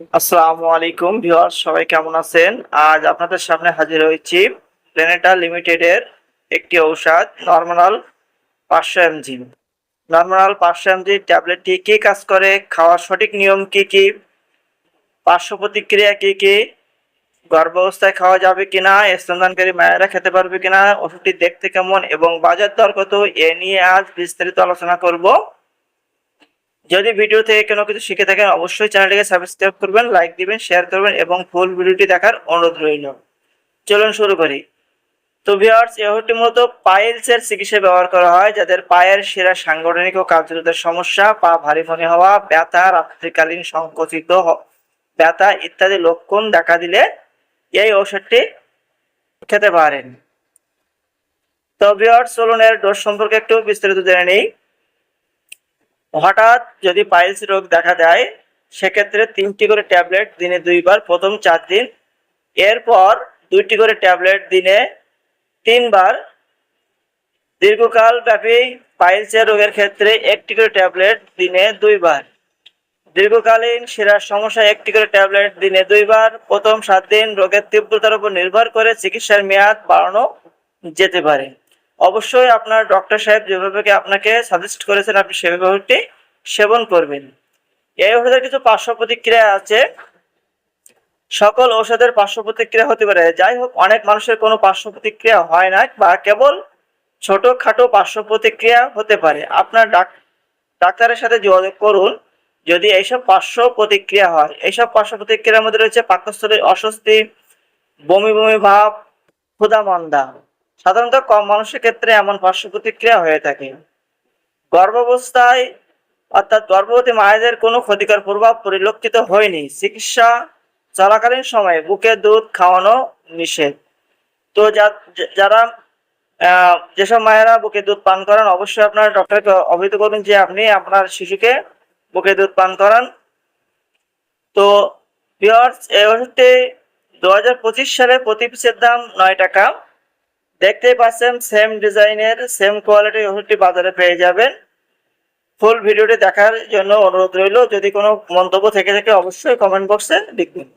আসসালামু আলাইকুম ভিউয়ার্স, সবাই কেমন আছেন? আজ আপনাদের সামনে হাজির হয়েছি প্ল্যানেটা লিমিটেডের একটি ঔষধ নর্মাল পাঁচশো এমজি। নর্মাল পাঁচশো এমজি ট্যাবলেটটি কী কাজ করে? খাওয়ার সঠিক নিয়ম কি কি? পার্শ্ব প্রতিক্রিয়া কি কি? গর্ভাবস্থায় খাওয়া যাবে কিনা? স্তনদানকারী মায়েরা খেতে পারবে কিনা? ওষুধটি দেখতে কেমন এবং বাজার দর কত? এ নিয়ে আজ বিস্তারিত আলোচনা করব। যদি ভিডিও থেকে কোনো কিছু শিখে থাকেন, অবশ্যই চ্যানেলটিকে সাবস্ক্রাইব করবেন লাইক দিবেন শেয়ার করবেন এবং ফুল ভিডিওটি দেখার অনুরোধ রইল। চলুন শুরু করি। তো ভিউয়ার্স এই ওষুধটি মূলত পাইলসের চিকিৎসায় ব্যবহার করা হয়, যাদের পায়ের শিরা সাংগঠনিক ও কার্যরতের সমস্যা, পা ভারী মনে হওয়া, ব্যথা, রাত্রিকালীন সংকুচিত ব্যথা ইত্যাদি লক্ষণ দেখা দিলে এই ঔষধটি খেতে পারেন। তো ভিউয়ার্স চলুন এর ডোজ সম্পর্কে একটু বিস্তারিত জেনে নেই। হঠাৎ যদি পাইলস রোগ দেখা দেয়, সেক্ষেত্রে তিনটি করে ট্যাবলেট দিনে দুইবার, প্রথম চার দিন। এরপর দুইটি করে ট্যাবলেট দিনে তিনবার। দীর্ঘকাল ব্যাপী পাইলসের রোগের ক্ষেত্রে একটি করে ট্যাবলেট দিনে দুইবার। দীর্ঘকালীন শিরার সমস্যা একটি করে ট্যাবলেট দিনে দুইবার, প্রথম সাত দিন রোগের তীব্রতার উপর নির্ভর করে চিকিৎসার মেয়াদ বাড়ানো যেতে পারে। অবশ্যই আপনার ডক্টর সাহেব যেভাবে আপনাকে সাজেস্ট করেছেন, আপনি সেভাবে সেবন করবেন। এই ওষুধের কিছু পার্শ্ব প্রতিক্রিয়া আছে। সকল ঔষধের পার্শ্ব প্রতিক্রিয়া হতে পারে। যাই হোক, অনেক মানুষের কোনো পার্শ্ব প্রতিক্রিয়া হয় না বা কেবল ছোটখাটো পার্শ্ব প্রতিক্রিয়া হতে পারে। আপনার ডাক- ডাক্তারের সাথে যোগাযোগ করুন। যদি এইসব পার্শ্ব প্রতিক্রিয়া হয়, এইসব পার্শ্ব প্রতিক্রিয়ার মধ্যে রয়েছে পাকস্থলীর অস্বস্তি, বমি বমি ভাব ক্ষুধা মন্দা সাধারণত কম মানুষের ক্ষেত্রে এমন পার্শ্ব প্রতিক্রিয়া হয়ে থাকে। গর্ভাবস্থায় অর্থাৎ গর্ভবতী মায়েদের কোনো ক্ষতিকর প্রভাব পরিলক্ষিত হয়নি। চিকিৎসা চলাকালীন সময়ে বুকের দুধ খাওয়ানো নিষেধ। তো যারা যেসব মায়েরা বুকে দুধ পান করান, অবশ্যই আপনার ডক্টরকে অবহিত করবেন যে আপনি আপনার শিশুকে বুকে দুধ পান করান। তো ভিওর্স এই ওষুধটি দু সালে প্রতি পিসের দাম নয় টাকা। দেখতেই পাচ্ছেন সেম ডিজাইনের সেম কোয়ালিটির ওষুধটি বাজারে পেয়ে যাবেন। ফুল ভিডিওটি দেখার জন্য অনুরোধ রইল। যদি কোনো মন্তব্য থেকে থাকে, অবশ্যই কমেন্ট বক্সে লিখবেন।